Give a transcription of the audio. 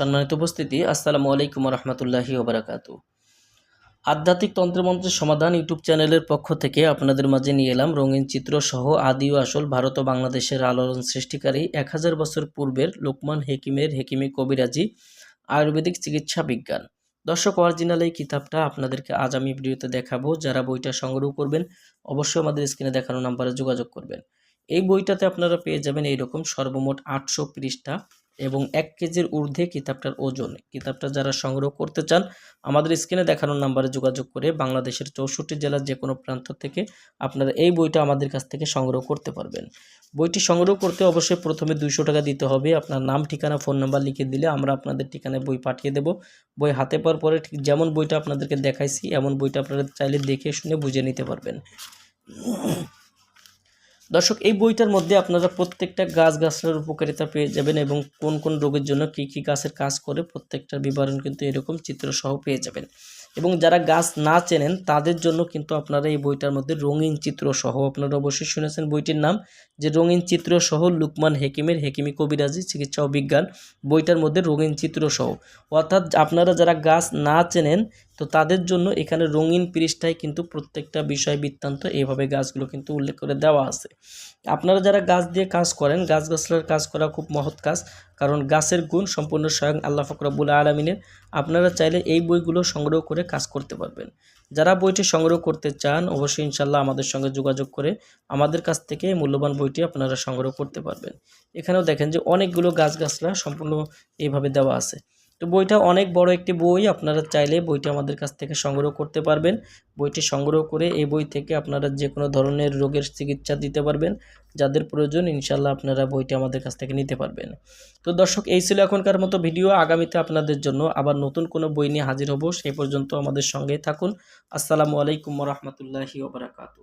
সম্মানিত উপস্থিতি, আসসালামু আলাইকুম রহমতুল্লাহি ওবরাকাত। আধ্যাত্মিক তন্ত্রমন্ত্রের সমাধান ইউটিউব চ্যানেলের পক্ষ থেকে আপনাদের মাঝে নিয়ে এলাম রঙিন চিত্র সহ আদি ও আসল ভারত ও বাংলাদেশের আলোড়ন সৃষ্টিকারী এক হাজার বছর পূর্বের লোকমান হেকিমের হেকিমি কবিরাজি আয়ুর্বেদিক চিকিৎসা বিজ্ঞান। দর্শক অরিজিনাল এই কিতাবটা আপনাদেরকে আজ আমি ভিডিওতে দেখাবো, যারা বইটা সংগ্রহ করবেন, অবশ্যই আমাদের স্ক্রিনে দেখানো নাম্বারে যোগাযোগ করবেন। এই বইটাতে আপনারা পেয়ে যাবেন এইরকম সর্বমোট আটশো পৃষ্ঠা এবং এক কেজির ঊর্ধ্বে কিতাবটার ওজন। কিতাবটা যারা সংগ্রহ করতে চান, আমাদের স্ক্রিনে দেখানো নাম্বারে যোগাযোগ করে বাংলাদেশের চৌষট্টি জেলার যে কোনো প্রান্ত থেকে আপনারা এই বইটা আমাদের কাছ থেকে সংগ্রহ করতে পারবেন। বইটি সংগ্রহ করতে অবশ্যই প্রথমে দুইশো টাকা দিতে হবে। আপনার নাম, ঠিকানা, ফোন নাম্বার লিখে দিলে আমরা আপনাদের ঠিকানায় বই পাঠিয়ে দেব। বই হাতে পাওয়ার পরে ঠিক যেমন বইটা আপনাদেরকে দেখাইছি, এমন বইটা আপনারা চাইলে দেখে শুনে বুঝে নিতে পারবেন। দর্শক, এই বইটার মধ্যে আপনারা প্রত্যেকটা গাছ গাছের উপকারিতা পেয়ে যাবেন এবং কোন কোন রোগের জন্য কী কী গাছের কাজ করে প্রত্যেকটার বিবরণ কিন্তু এরকম চিত্রসহ পেয়ে যাবেন। এবং যারা গাছ না চেনেন, তাদের জন্য কিন্তু আপনারা এই বইটার মধ্যে রঙিন চিত্র সহ আপনারা অবশ্যই শুনেছেন বইটির নাম, যে রঙিন চিত্র সহ লুকমান হেকিমের হেকিমি কবিরাজি, চিকিৎসা ও বিজ্ঞান, বইটার মধ্যে রঙিন চিত্র সহ অর্থাৎ আপনারা যারা গাছ না চেনেন তো তাদের জন্য এখানে রঙিন পৃষ্ঠায় কিন্তু প্রত্যেকটা বিষয় বৃত্তান্ত এইভাবে গাছগুলো কিন্তু উল্লেখ করে দেওয়া আছে। আপনারা যারা গাছ দিয়ে কাজ করেন, গাছ গাছলার কাজ করা খুব মহৎ কাজ, কারণ গাছের গুণ সম্পূর্ণ স্বয়ং আল্লাহ ফকরাবুল আলমিনের। আপনারা চাইলে এই বইগুলো সংগ্রহ করে কাজ করতে পারবেন। যারা বইটি সংগ্রহ করতে চান, অবশ্যই ইনশাল্লাহ আমাদের সঙ্গে যোগাযোগ করে আমাদের কাছ থেকে মূল্যবান বইটি আপনারা সংগ্রহ করতে পারবেন। এখানেও দেখেন যে অনেকগুলো গাছগাছলা সম্পূর্ণ এইভাবে দেওয়া আছে। তো বইটা অনেক বড় একটি বই, আপনারা চাইলে বইটা আমাদের কাছ থেকে সংগ্রহ করতে পারবেন। বইটি সংগ্রহ করে এই বই থেকে আপনারা যে কোনো ধরনের রোগের চিকিৎসা দিতে পারবেন। যাদের প্রয়োজন ইনশাল্লাহ আপনারা বইটি আমাদের কাছ থেকে নিতে পারবেন। তো দর্শক, এই ছিল এখনকার মতো ভিডিও। আগামীতে আপনাদের জন্য আবার নতুন কোনো বই নিয়ে হাজির হব। সেই পর্যন্ত আমাদের সঙ্গেই থাকুন। আসসালামু আলাইকুম রহমতুল্লাহি ওবরাকাতু